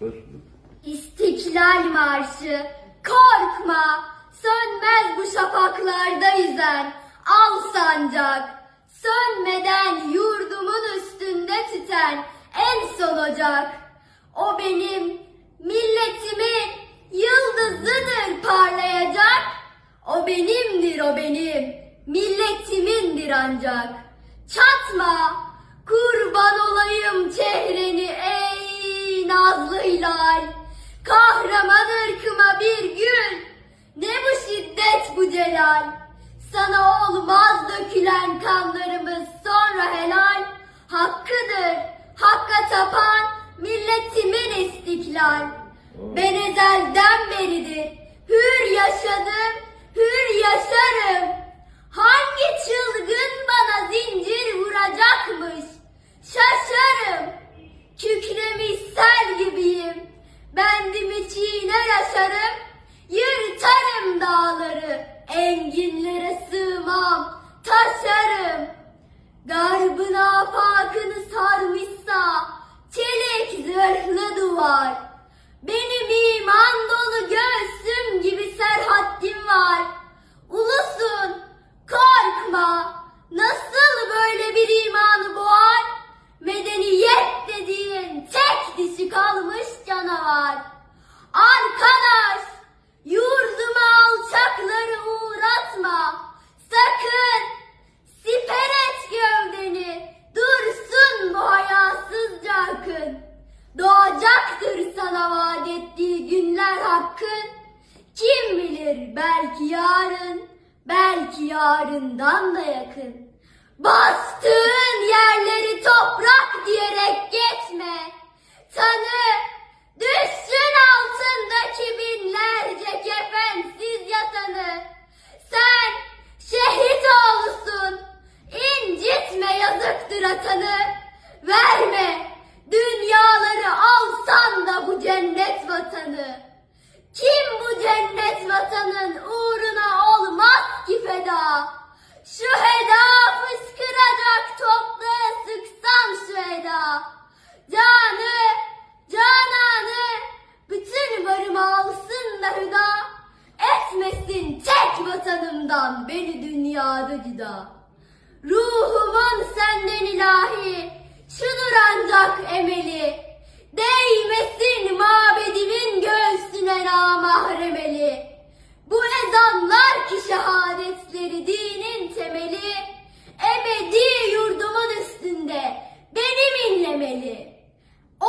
Bulduk. İstiklal Marşı, korkma, sönmez bu şafaklarda yüzen al sancak. Sönmeden yurdumun üstünde tüten en son ocak. O benim milletimin yıldızıdır parlayacak. O benimdir o benim, milletimindir ancak. Çatma, kurban hilal. Kahraman ırkıma bir gül, ne bu şiddet bu celal. Sana olmaz dökülen kanlarımız sonra helal. Hakkıdır, hakka tapan milletimin istiklal. Ben ezelden beridir hür yaşadım, gibiyim. Bendimi çiğner aşarım. Yırtarım dağları. Enginlere sığmam. Taşarım. Garbın afakını sarmışsa çelik zırhlı duvar. Benim iman dolu göğsüm gibi serhattim var. Ulusun, korkma. Nasıl böyle bir imanı boğar? Medeniyet dediğin canavar. Arkadaş, yurduma alçakları uğratma. Sakın, siper et gövdeni. Dursun bu hayasızca akın. Doğacaktır sana vaat ettiği günler hakkın. Kim bilir belki yarın, belki yarından da yakın. Bastığın yerleri toprak vatanı. Kim bu cennet vatanın uğruna olmaz ki feda? Şu heda fışkıracak toprağa sıksan şu heda. Canı, cananı, bütün varımı alsın da hüda. Etmesin tek vatanımdan beni dünyada cüda. Ruhumun senden ilahi, şudur ancak emeli. mahremeli. Bu ezanlar ki şehadetleri dinin temeli.